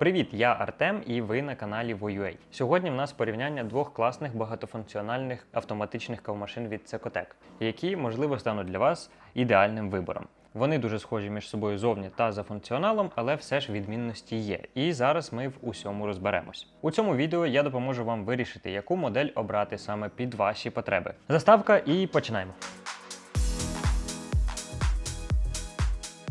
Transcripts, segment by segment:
Привіт, я Артем і ви на каналі Voyua. Сьогодні в нас порівняння двох класних багатофункціональних автоматичних кавомашин від Cecotec, які, можливо, стануть для вас ідеальним вибором. Вони дуже схожі між собою зовні та за функціоналом, але все ж відмінності є. І зараз ми в усьому розберемось. У цьому відео я допоможу вам вирішити, яку модель обрати саме під ваші потреби. Заставка і починаємо.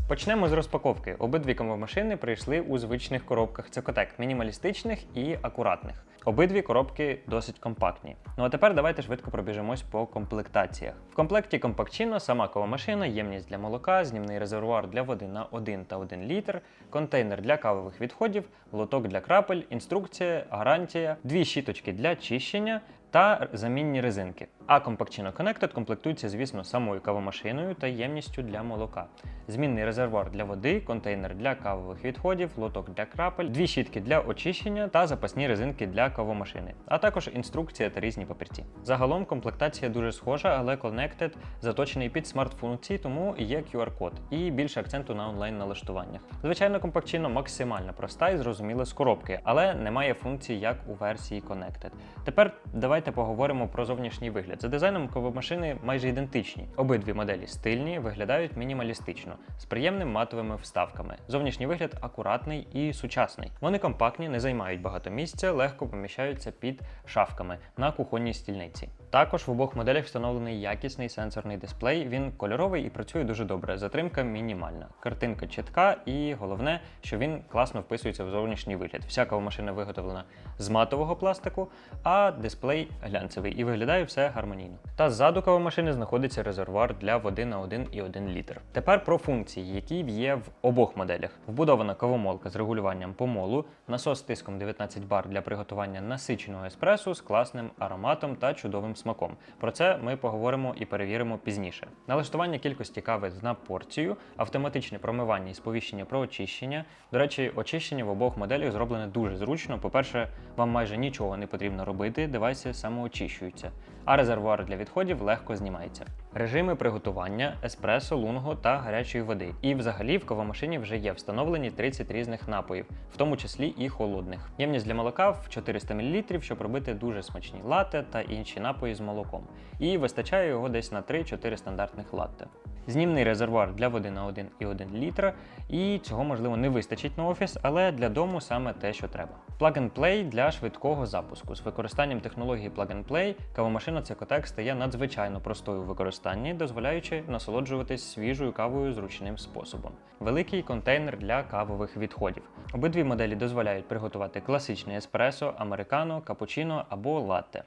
Почнемо з розпаковки. Обидві кавомашини прийшли у звичних коробках Cecotec, мінімалістичних і акуратних. Обидві коробки досить компактні. Ну а тепер давайте швидко пробіжимось по комплектаціях. В комплекті компактчино сама кавомашина, ємність для молока, знімний резервуар для води на 1 та 1 літр, контейнер для кавових відходів, лоток для крапель, інструкція, гарантія, дві щіточки для чищення та замінні резинки. А Compactino Connected комплектується, звісно, самою кавомашиною та ємністю для молока. Змінний резервуар для води, контейнер для кавових відходів, лоток для крапель, дві щітки для очищення та запасні резинки для кавомашини, а також інструкція та різні папірці. Загалом комплектація дуже схожа, але Connected заточений під смарт-функції, тому є QR-код і більше акценту на онлайн-налаштуваннях. Звичайно, Compactino максимально проста і зрозуміла з коробки, але немає функцій, як у версії Connected. Тепер давайте поговоримо про зовнішній вигляд. За дизайном ковомашини майже ідентичні. Обидві моделі стильні, виглядають мінімалістично, з приємними матовими вставками. Зовнішній вигляд акуратний і сучасний. Вони компактні, не займають багато місця, легко поміщаються під шафками на кухонній стільниці. Також в обох моделях встановлений якісний сенсорний дисплей. Він кольоровий і працює дуже добре. Затримка мінімальна. Картинка чітка, і головне, що він класно вписується в зовнішній вигляд. Вся кавомашина виготовлена з матового пластику, а дисплей глянцевий і виглядає все гармонійно. Та ззаду кавомашини знаходиться резервуар для води на 1,1 літр. Тепер про функції, які є в обох моделях. Вбудована кавомолка з регулюванням помолу, насос з тиском 19 бар для приготування насиченого еспресо з класним ароматом та чудовим смаком. Про це ми поговоримо і перевіримо пізніше. Налаштування кількості кави на порцію, автоматичне промивання і сповіщення про очищення. До речі, очищення в обох моделях зроблене дуже зручно. По-перше, вам майже нічого не потрібно робити, девайси самоочищуються, а резервуар для відходів легко знімається. Режими приготування, еспресо, лунго та гарячої води. І взагалі в кавомашині вже є встановлені 30 різних напоїв, в тому числі і холодних. Ємність для молока в 400 мл, щоб робити дуже смачні лате та інші напої з молоком. І вистачає його десь на 3-4 стандартних латте. Знімний резервуар для води на 1,1 літра, і цього можливо не вистачить на офіс, але для дому саме те, що треба. Plug and Play для швидкого запуску. З використанням технології Plug and Play кавомашина Cecotec стає надзвичайно простою в використанні, дозволяючи насолоджуватись свіжою кавою зручним способом. Великий контейнер для кавових відходів. Обидві моделі дозволяють приготувати класичний еспресо, американо, капучино або латте.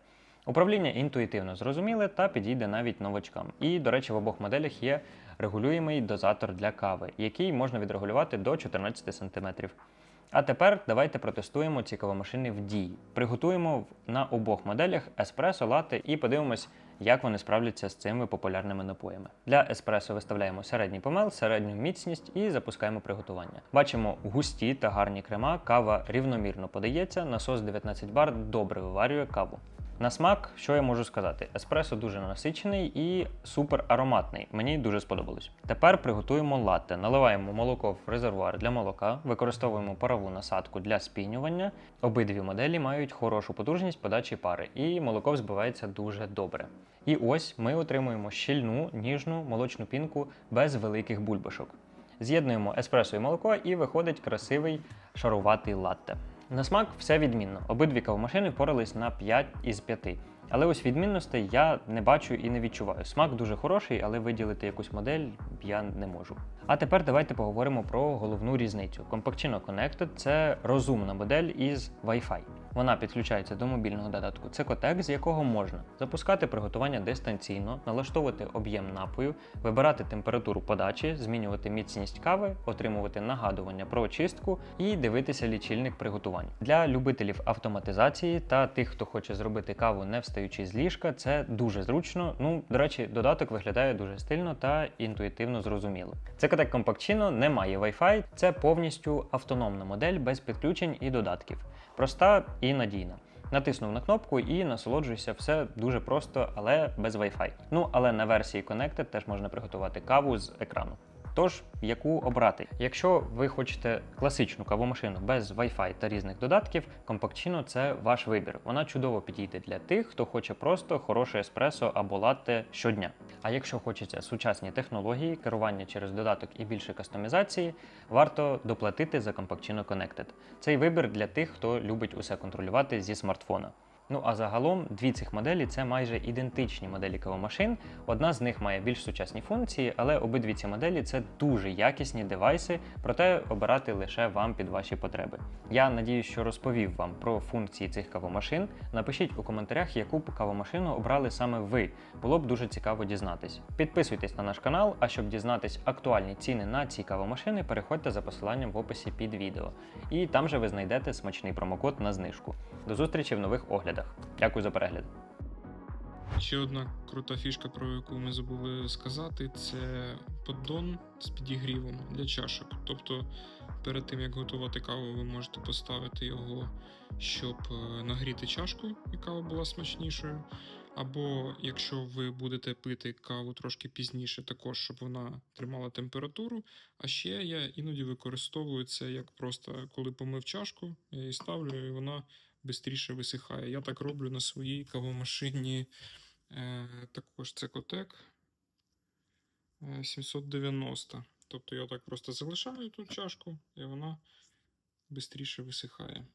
Управління інтуїтивно зрозуміле та підійде навіть новачкам. І, до речі, в обох моделях є регулюємий дозатор для кави, який можна відрегулювати до 14 см. А тепер давайте протестуємо ці кавомашини в дії. Приготуємо на обох моделях еспресо, латте і подивимось, як вони справляться з цими популярними напоями. Для еспресо виставляємо середній помел, середню міцність і запускаємо приготування. Бачимо густі та гарні крема, кава рівномірно подається, насос 19 бар добре виварює каву. На смак, що я можу сказати? Еспресо дуже насичений і супер ароматний. Мені дуже сподобалось. Тепер приготуємо латте. Наливаємо молоко в резервуар для молока, використовуємо парову насадку для спінювання. Обидві моделі мають хорошу потужність подачі пари, і молоко взбивається дуже добре. І ось ми отримуємо щільну, ніжну молочну пінку без великих бульбашок. З'єднуємо еспресо і молоко, і виходить красивий шаруватий латте. На смак все відмінно. Обидві кавомашини впорались на 5 із 5. Але ось відмінностей я не бачу і не відчуваю. Смак дуже хороший, але виділити якусь модель я не можу. А тепер давайте поговоримо про головну різницю. Compactino Connected це розумна модель із Wi-Fi. Вона підключається до мобільного додатку Cecotec, з якого можна запускати приготування дистанційно, налаштовувати об'єм напою, вибирати температуру подачі, змінювати міцність кави, отримувати нагадування про очистку і дивитися лічильник приготувань. Для любителів автоматизації та тих, хто хоче зробити каву не встаючи з ліжка, це дуже зручно. Ну, до речі, додаток виглядає дуже стильно та інтуїтивно зрозуміло. Cecotec Compactino не має Wi-Fi, це повністю автономна модель без підключень і додатків. Проста і надійна. Натиснув на кнопку і насолоджуйся все дуже просто, але без Wi-Fi. Ну але на версії Connected теж можна приготувати каву з екрану. Тож, яку обрати? Якщо ви хочете класичну кавомашину без Wi-Fi та різних додатків, Compactino – це ваш вибір. Вона чудово підійде для тих, хто хоче просто хороше еспресо або латте щодня. А якщо хочеться сучасні технології, керування через додаток і більше кастомізації, варто доплатити за Compactino Connected. Цей вибір для тих, хто любить усе контролювати зі смартфона. Ну а загалом дві цих моделі це майже ідентичні моделі кавомашин. Одна з них має більш сучасні функції, але обидві ці моделі це дуже якісні девайси, проте обирати лише вам під ваші потреби. Я надіюсь, що розповів вам про функції цих кавомашин. Напишіть у коментарях, яку б кавомашину обрали саме ви. Було б дуже цікаво дізнатись. Підписуйтесь на наш канал, а щоб дізнатись актуальні ціни на ці кавомашини, переходьте за посиланням в описі під відео. І там же ви знайдете смачний промокод на знижку. До зустрічі в нових оглядах. Дякую за перегляд. Ще одна крута фішка, про яку ми забули сказати, це поддон з підігрівом для чашок. Тобто, перед тим як готувати каву, ви можете поставити його, щоб е, нагріти чашку, і кава була смачнішою. Або якщо ви будете пити каву трошки пізніше, також щоб вона тримала температуру. А ще я іноді використовую це як просто коли помив чашку, я її ставлю, і вона швидше висихає. Я так роблю на своїй кавомашині. Е, також це котек е, 790. Тобто я так просто залишаю тут чашку, і вона швидше висихає.